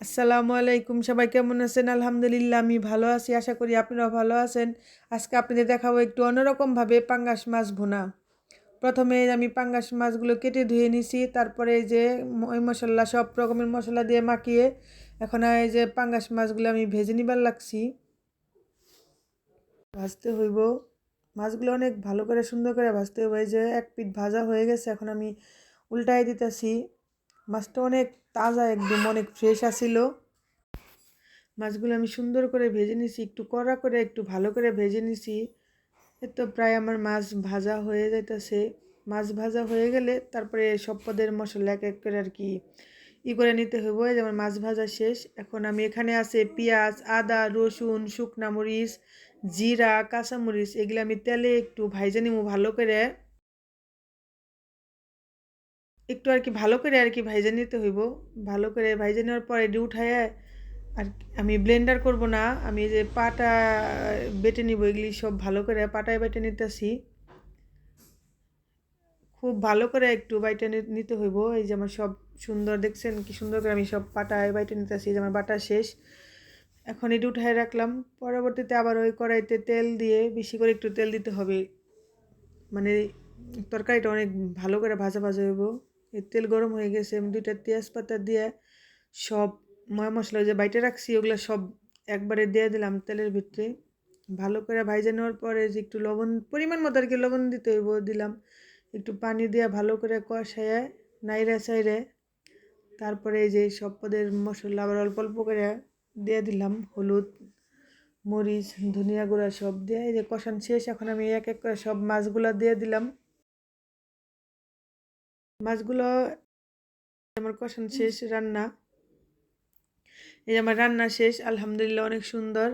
আসসালামু আলাইকুম। সবাই কেমন আছেন? আলহামদুলিল্লাহ, আমি ভালো আছি। আশা করি আপনারাও ভালো আছেন। আজকে আপনাদের দেখাবো একটু অন্যরকমভাবে পাঙ্গাস মাছ ভুনা। প্রথমে আমি পাঙ্গাস মাছগুলো কেটে ধুয়ে নিছি। তারপরে যে ওই মশলা, সব রকমের মশলা দিয়ে মাখিয়ে এখন এই যে পাঙ্গাস মাছগুলো আমি ভেজে নিবার লাগছি। ভাজতে হইব। মাছগুলো অনেক ভালো করে সুন্দর করে ভাজতে হইব। এই যে এক পিঠ ভাজা হয়ে গেছে, এখন আমি উল্টাই দিতেছি। মাছটা অনেক তাজা, একদম অনেক ফ্রেশ আছিল। মাছগুলো আমি সুন্দর করে ভেজে নিছি, একটু কড়া করে, একটু ভালো করে ভেজে নিছি। তো প্রায় আমার মাছ ভাজা হয়ে যাইতেছে। মাছ ভাজা হয়ে গেলে তারপরে সব পদের মশলা এক এক করে আর কি ই করে নিতে হইব। এই যে আমার মাছ ভাজা শেষ। এখন আমি এখানে আছে পেঁয়াজ, আদা, রসুন, শুকনা মরিচ, জিরা, কাঁচামরিচ, এগুলো আমি তেলে একটু ভাইজে নিব ভালো করে। একটু আর কি ভালো করে আর কি ভাইজে নিতে হইব। ভালো করে ভাইজে নেওয়ার পরে এটি উঠায় আর আমি ব্লেন্ডার করব না, আমি যে পাটা বেটে নিব এগুলি সব ভালো করে পাটায় বেটে নিতেছি। খুব ভালো করে একটু বাইটে নিতে হইব। এই যে আমার সব সুন্দর দেখছেন কি সুন্দর করে আমি সব পাটায় বাইটে নিতেছি যে আমার বাটা শেষ। এখন এটি উঠায় রাখলাম। পরবর্তীতে আবার ওই কড়াইতে তেল দিয়ে বেশি করে একটু তেল দিতে হবে। মানে তরকারিটা অনেক ভালো করে ভাজা ভাজা হইব। তেল গরম হয়ে গেছে আমি দুইটা তেজপাতা দিয়ে সব ময় মশলা যে বাইটে রাখছি, ওগুলো সব একবারে দিয়ে দিলাম তেলের ভিতরে। ভালো করে ভাইজে নেওয়ার পরে যে একটু লবণ, পরিমাণ মতো আর কি লবণ দিতে হইব, দিলাম। একটু পানি দিয়ে ভালো করে কষায় নাইরে সাইরে তারপরে এই যে সব পদের মশলা আবার অল্প অল্প করে দিয়ে দিলাম। হলুদ, মরিচ, ধনিয়া গুঁড়া সব দিয়ে এই যে কষান শেষ, এখন আমি এক এক করে সব মাছগুলো দিয়ে দিলাম। মাছগুলো আমার কষান শেষ রান্না। এই আমার রান্না শেষ আলহামদুলিল্লাহ অনেক সুন্দর।